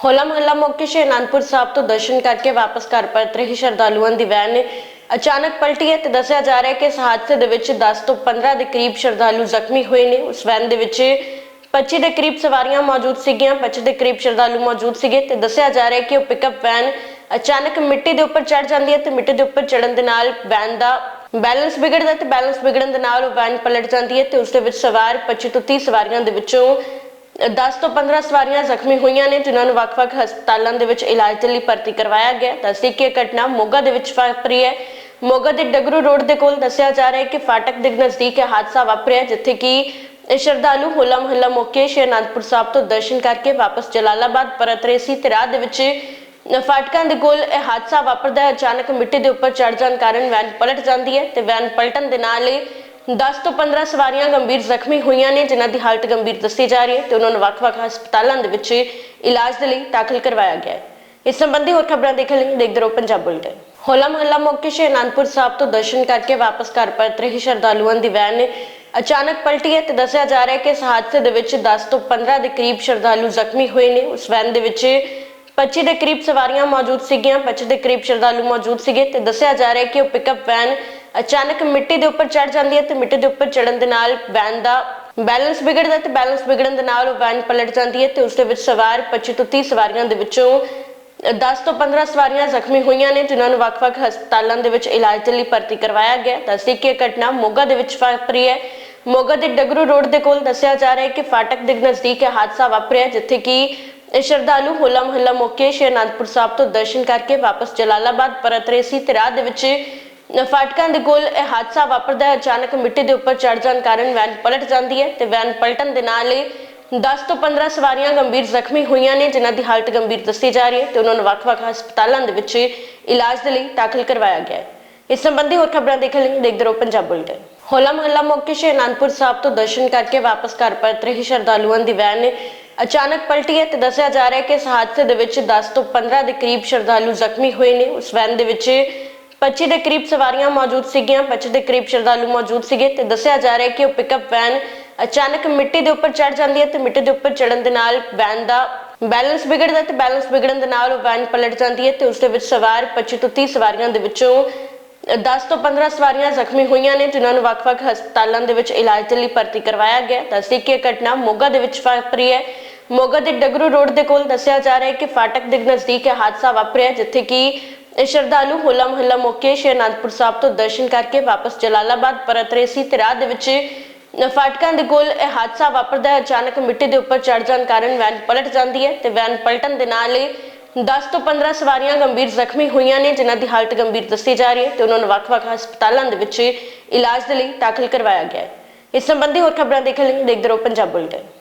ਹੋਲਾ ਮਹੱਲਾ ਮੌਕੇ ਸ਼੍ਰੀ ਅਨੰਦਪੁਰ ਸਾਹਿਬ ਤੋਂ ਦਰਸ਼ਨ ਕਰਕੇ ਵਾਪਸ ਘਰ ਪਰਤ ਰਹੇ ਸ਼ਰਧਾਲੂਆਂ ਦੀ ਵੈਨ ਅਚਾਨਕ ਪਲਟੀ ਹੈ ਤੇ ਦੱਸਿਆ ਜਾ ਰਿਹਾ ਹੈ ਕਿ ਇਸ ਹਾਦਸੇ ਦੇ ਵਿੱਚ 10 ਤੋਂ 15 ਦੇ ਕਰੀਬ ਸ਼ਰਧਾਲੂ ਜ਼ਖਮੀ ਹੋਏ ਨੇ। ਉਸ ਵੈਨ ਦੇ ਵਿੱਚ 25 ਦੇ ਕਰੀਬ ਸਵਾਰੀਆਂ ਮੌਜੂਦ ਸੀਗੀਆਂ 25 ਦੇ ਕਰੀਬ ਸ਼ਰਧਾਲੂ ਮੌਜੂਦ ਸੀਗੇ ਤੇ ਦੱਸਿਆ ਜਾ ਰਿਹਾ ਹੈ ਕਿ ਉਹ ਪਿਕਅਪ ਵੈਨ ਅਚਾਨਕ ਮਿੱਟੀ ਦੇ ਉੱਪਰ ਚੜ ਜਾਂਦੀ ਹੈ ਤੇ ਮਿੱਟੀ ਦੇ ਉੱਪਰ ਚੜਨ ਦੇ ਨਾਲ ਵੈਨ ਦਾ ਬੈਲੈਂਸ ਵਿਗੜਦਾ ਤੇ ਬੈਲੈਂਸ ਵਿਗੜਨ ਦੇ ਨਾਲ ਉਹ ਵੈਨ ਪਲਟ ਜਾਂਦੀ ਹੈ ਤੇ ਉਸ ਦੇ ਵਿੱਚ ਸਵਾਰ 25 ਤੋਂ 30 ਸਵਾਰੀਆਂ ਦੇ ਵਿੱਚੋਂ 10 ਤੋਂ 15 ਸਵਾਰੀਆਂ ਜ਼ਖਮੀ ਹੋਈਆਂ ਨੇ, ਜਿਨ੍ਹਾਂ ਨੂੰ ਵੱਖ-ਵੱਖ ਹਸਪਤਾਲਾਂ ਦੇ ਵਿੱਚ ਇਲਾਜ ਦੇ ਲਈ ਭਰਤੀ ਕਰਵਾਇਆ ਗਿਆ। ਦੱਸਦੀ ਕਿ ਇਹ ਘਟਨਾ ਮੋਗਾ ਦੇ ਵਿੱਚ ਵਾਪਰੀ ਹੈ। ਮੋਗਾ ਦੇ ਡਗਰੂ ਰੋਡ ਦੇ ਕੋਲ ਦੱਸਿਆ ਜਾ ਰਿਹਾ ਹੈ ਕਿ ਫਾਟਕ ਦੇ ਨਜ਼ਦੀਕ ਇਹ ਹਾਦਸਾ ਵਾਪਰਿਆ, ਜਿੱਥੇ ਕਿ ਸ਼ਰਧਾਲੂ ਹੋਲਾ ਮਹੱਲਾ ਮੌਕੇ ਸ਼੍ਰੀ ਅਨੰਦਪੁਰ ਸਾਹਿਬ ਤੋਂ ਦਰਸ਼ਨ ਕਰਕੇ ਵਾਪਸ ਜਲਾਲਾਬਾਦ ਪਰਤ ਰਹੇ ਸੀ ਤੇ ਰਾਹ ਦੇ ਵਿੱਚ ਫਾਟਕਾਂ ਦੇ ਕੋਲ ਇਹ ਹਾਦਸਾ ਵਾਪਰਦਾ ਹੈ। ਅਚਾਨਕ ਮਿੱਟੀ ਦੇ ਉੱਪਰ ਚੜ ਜਾਣ ਕਾਰਨ ਵੈਨ ਪਲਟ ਜਾਂਦੀ ਹੈ ਤੇ ਵੈਨ ਪਲਟਣ ਦੇ ਨਾਲ 10 ਤੋਂ 15 ਸਵਾਰੀਆਂ ਗੰਭੀਰ ਜ਼ਖਮੀ ਹੋਈਆਂ ਨੇ, ਜਿਨ੍ਹਾਂ ਦੀ ਹਾਲਤ ਗੰਭੀਰ ਦੱਸੀ ਜਾ ਰਹੀ ਹੈ ਤੇ ਉਹਨਾਂ ਨੂੰ ਵੱਖ-ਵੱਖ ਹਸਪਤਾਲਾਂ ਦੇ ਵਿੱਚ ਇਲਾਜ ਦੇ ਲਈ ਦਾਖਲ ਕਰਵਾਇਆ ਗਿਆ ਹੈ। ਇਸ ਸੰਬੰਧੀ ਹੋਰ ਖਬਰਾਂ ਦੇਖਣ ਲਈ ਦੇਖਦੇ ਰਹੋ ਪੰਜਾਬ ਬੁਲੇਟਿਨ। ਹੋਲਾ ਮਹੱਲਾ ਮੌਕੇ ਸ਼੍ਰੀ ਅਨੰਦਪੁਰ ਸਾਹਿਬ ਤੋਂ ਦਰਸ਼ਨ ਕਰਕੇ ਵਾਪਸ ਘਰ ਪਰਤ ਰਹੇ ਸ਼ਰਧਾਲੂਆਂ ਦੀ ਵੈਨ ਅਚਾਨਕ ਪਲਟੀ ਹੈ ਤੇ ਦੱਸਿਆ ਜਾ ਰਿਹਾ ਹੈ ਕਿ ਇਸ ਹਾਦਸੇ ਦੇ ਵਿੱਚ 10 ਤੋਂ 15 ਦੇ ਕਰੀਬ ਸ਼ਰਧਾਲੂ ਜ਼ਖਮੀ ਹੋਏ ਨੇ। ਉਸ ਵੈਨ ਦੇ ਵਿੱਚ 25 ਦੇ ਕਰੀਬ ਸਵਾਰੀਆਂ ਮੌਜੂਦ ਸੀਗੀਆਂ 25 ਦੇ ਕਰੀਬ ਸ਼ਰਧਾਲੂ ਮੌਜੂਦ ਸੀਗੇ ਤੇ ਦੱਸਿਆ ਜਾ ਰਿਹਾ ਹੈ ਕਿ ਉਹ ਪਿਕਅਪ ਵੈਨ ਅਚਾਨਕ ਮਿੱਟੀ ਦੇ ਉੱਪਰ ਚੜ ਜਾਂਦੀ ਹੈ ਤੇ ਮਿੱਟੀ ਦੇ ਉੱਪਰ ਚੜਨ ਦੇ ਨਾਲ ਵੈਨ ਦਾ ਬੈਲੈਂਸ ਵਿਗੜਦਾ ਤੇ ਬੈਲੈਂਸ ਵਿਗੜਨ ਦੇ ਨਾਲ ਉਹ ਵੈਨ ਪਲਟ ਜਾਂਦੀ ਹੈ ਤੇ ਉਸ ਦੇ ਵਿੱਚ ਸਵਾਰ 25 ਤੋਂ 30 ਸਵਾਰੀਆਂ ਦੇ ਵਿੱਚੋਂ 10 ਤੋਂ 15 ਸਵਾਰੀਆਂ ਜ਼ਖਮੀ ਹੋਈਆਂ ਨੇ ਜਿਨ੍ਹਾਂ ਨੂੰ ਵੱਖ-ਵੱਖ ਹਸਪਤਾਲਾਂ ਦੇ ਵਿੱਚ ਇਲਾਜ ਦੇ ਲਈ ਭਰਤੀ ਕਰਵਾਇਆ ਗਿਆ ਦੱਸਦੀ ਕਿ ਇਹ ਘਟਨਾ ਮੋਗਾ ਦੇ ਵਿੱਚ ਵਾਪਰੀ ਹੈ। ਮੋਗਾ ਦੇ ਡਗਰੂ ਰੋਡ ਦੇ ਕੋਲ ਦੱਸਿਆ ਜਾ ਰਿਹਾ ਹੈ ਕਿ ਫਾਟਕ ਦੇ ਨਜ਼ਦੀਕ ਇਹ ਹਾਦਸਾ ਵਾਪਰਿਆ ਜਿੱਥੇ ਕਿ ਇਹ ਸ਼ਰਧਾਲੂ ਹੋਲਾ ਮਹੱਲਾ ਮੌਕੇ ਸ਼੍ਰੀ ਅਨੰਦਪੁਰ ਸਾਹਿਬ ਤੋਂ ਦਰਸ਼ਨ ਕਰਕੇ ਵਾਪਸ ਜਲਾਲਾਬਾਦ ਪਰਤ ਰਹੇ ਸੀ ਤੇ ਰਾਹ ਦੇ ਵਿੱਚ ਫਾਟਕਾਂ ਦੇ ਕੋਲ ਇਹ ਹਾਦਸਾ ਵਾਪਰਦਾ ਹੈ। ਅਚਾਨਕ ਮਿੱਟੀ ਦੇ ਉੱਪਰ ਚੜ ਜਾਣ ਕਾਰਨ ਵੈਨ ਪਲਟ ਜਾਂਦੀ ਹੈ ਤੇ ਵੈਨ ਪਲਟਣ ਦੇ ਨਾਲ ਹੀ 10 ਤੋਂ 15 ਸਵਾਰੀਆਂ ਗੰਭੀਰ ਜ਼ਖਮੀ ਹੋਈਆਂ ਨੇ, ਜਿਨ੍ਹਾਂ ਦੀ ਹਾਲਤ ਗੰਭੀਰ ਦੱਸੀ ਜਾ ਰਹੀ ਹੈ ਤੇ ਉਹਨਾਂ ਨੂੰ ਵੱਖ-ਵੱਖ ਹਸਪਤਾਲਾਂ ਦੇ ਵਿੱਚ ਇਲਾਜ ਦੇ ਲਈ ਦਾਖਲ ਕਰਵਾਇਆ ਗਿਆ ਹੈ। ਇਸ ਸੰਬੰਧੀ ਹੋਰ ਖਬਰਾਂ ਦੇਖਣ ਲਈ ਦੇਖਦੇ ਰਹੋ ਪੰਜਾਬ ਬੁਲੇਟਿਨ। ਹੋਲਾ ਮਹੱਲਾ ਮੌਕੇ ਸ਼੍ਰੀ ਅਨੰਦਪੁਰ ਸਾਹਿਬ ਤੋਂ ਦਰਸ਼ਨ ਕਰਕੇ ਵਾਪਸ ਘਰ ਪਰਤ ਰਹੇ ਸ਼ਰਧਾਲੂਆਂ ਦੀ ਵੈਨ। ਅਚਾਨਕ ਪਲਟੀ ਹੈ ਤੇ ਦੱਸਿਆ ਜਾ ਰਿਹਾ ਹੈ ਕਿ ਇਸ ਹਾਦਸੇ ਦੇ ਵਿੱਚ 10 ਤੋਂ 15 ਦੇ ਕਰੀਬ ਸ਼ਰਧਾਲੂ ਜ਼ਖਮੀ ਹੋਏ ਨੇ। ਉਸ ਵੈਨ ਦੇ ਵਿੱਚ 25 ਦੇ ਕਰੀਬ ਸਵਾਰੀਆਂ ਮੌਜੂਦ ਸੀਗੀਆਂ 25 ਦੇ ਕਰੀਬ ਸ਼ਰਧਾਲੂ ਮੌਜੂਦ ਸੀਗੇ ਤੇ ਦੱਸਿਆ ਜਾ ਰਿਹਾ ਕਿ ਉਹ ਪਿਕਅਪ ਵੈਨ ਅਚਾਨਕ ਮਿੱਟੀ ਦੇ ਉੱਪਰ ਚੜ ਜਾਂਦੀ ਹੈ ਤੇ ਮਿੱਟੀ ਦੇ ਉੱਪਰ ਚੜਨ ਦੇ ਨਾਲ ਵੈਨ ਦਾ ਬੈਲੈਂਸ ਵਿਗੜਦਾ ਤੇ ਬੈਲੈਂਸ ਵਿਗੜਨ ਦੇ ਨਾਲ ਉਹ ਵੈਨ ਪਲਟ ਜਾਂਦੀ ਹੈ ਤੇ ਉਸ ਦੇ ਵਿੱਚ ਸਵਾਰ 25 ਤੋਂ 30 ਸਵਾਰੀਆਂ ਦੇ ਵਿੱਚੋਂ 10 ਤੋਂ 15 ਸਵਾਰੀਆਂ ਜ਼ਖਮੀ ਹੋਈਆਂ ਨੇ, ਜਿਨ੍ਹਾਂ ਨੂੰ ਵੱਖ-ਵੱਖ ਹਸਪਤਾਲਾਂ ਦੇ ਵਿੱਚ ਇਲਾਜ ਦੇ ਲਈ ਭਰਤੀ ਕਰਵਾਇਆ ਗਿਆ ਦੱਸਦੀ ਕਿ ਇਹ ਘਟਨਾ ਮੋਗਾ ਦੇ ਵਿੱਚ ਵਾਪਰੀ ਹੈ। ਮੋਗਾ ਦੇ ਡਗਰੂ ਰੋਡ ਦੇ ਕੋਲ ਦੱਸਿਆ ਜਾ ਰਿਹਾ ਹੈ ਕਿ ਫਾਟਕ ਦੇ ਨਜ਼ਦੀਕ ਇਹ ਹਾਦਸਾ ਵਾਪਰਿਆ, ਜਿੱਥੇ ਕਿ ਇਹ ਸ਼ਰਧਾਲੂ ਹੋਲਾ ਮਹੱਲਾ ਮੌਕੇ ਸ਼੍ਰੀ ਅਨੰਦਪੁਰ ਸਾਹਿਬ ਤੋਂ ਦਰਸ਼ਨ ਕਰਕੇ ਵਾਪਸ ਜਲਾਲਾਬਾਦ ਪਰਤ ਰਹੇ ਸੀ ਤੇ ਰਾਹ ਦੇ ਵਿੱਚ ਫਾਟਕਾਂ ਦੇ ਕੋਲ ਇਹ ਹਾਦਸਾ ਵਾਪਰਦਾ ਹੈ। ਅਚਾਨਕ ਮਿੱਟੀ ਦੇ ਉੱਪਰ ਚੜ ਜਾਣ ਕਾਰਨ ਵੈਨ ਪਲਟ ਜਾਂਦੀ ਹੈ ਤੇ ਵੈਨ ਪਲਟਣ ਦੇ ਨਾਲ ਹੀ 10 ਤੋਂ 15 ਸਵਾਰੀਆਂ ਗੰਭੀਰ ਜ਼ਖਮੀ ਹੋਈਆਂ ਨੇ, ਜਿਨ੍ਹਾਂ ਦੀ ਹਾਲਤ ਗੰਭੀਰ ਦੱਸੀ ਜਾ ਰਹੀ ਹੈ ਤੇ ਉਹਨਾਂ ਨੂੰ ਵੱਖ-ਵੱਖ ਹਸਪਤਾਲਾਂ ਦੇ ਵਿੱਚ ਇਲਾਜ ਦੇ ਲਈ ਦਾਖਲ ਕਰਵਾਇਆ ਗਿਆ ਹੈ। ਇਸ ਸੰਬੰਧੀ ਹੋਰ ਖਬਰਾਂ ਦੇਖਣ ਲਈ ਦੇਖਦੇ ਰਹੋ ਪੰਜਾਬ ਬੁਲੇਟਿਨ।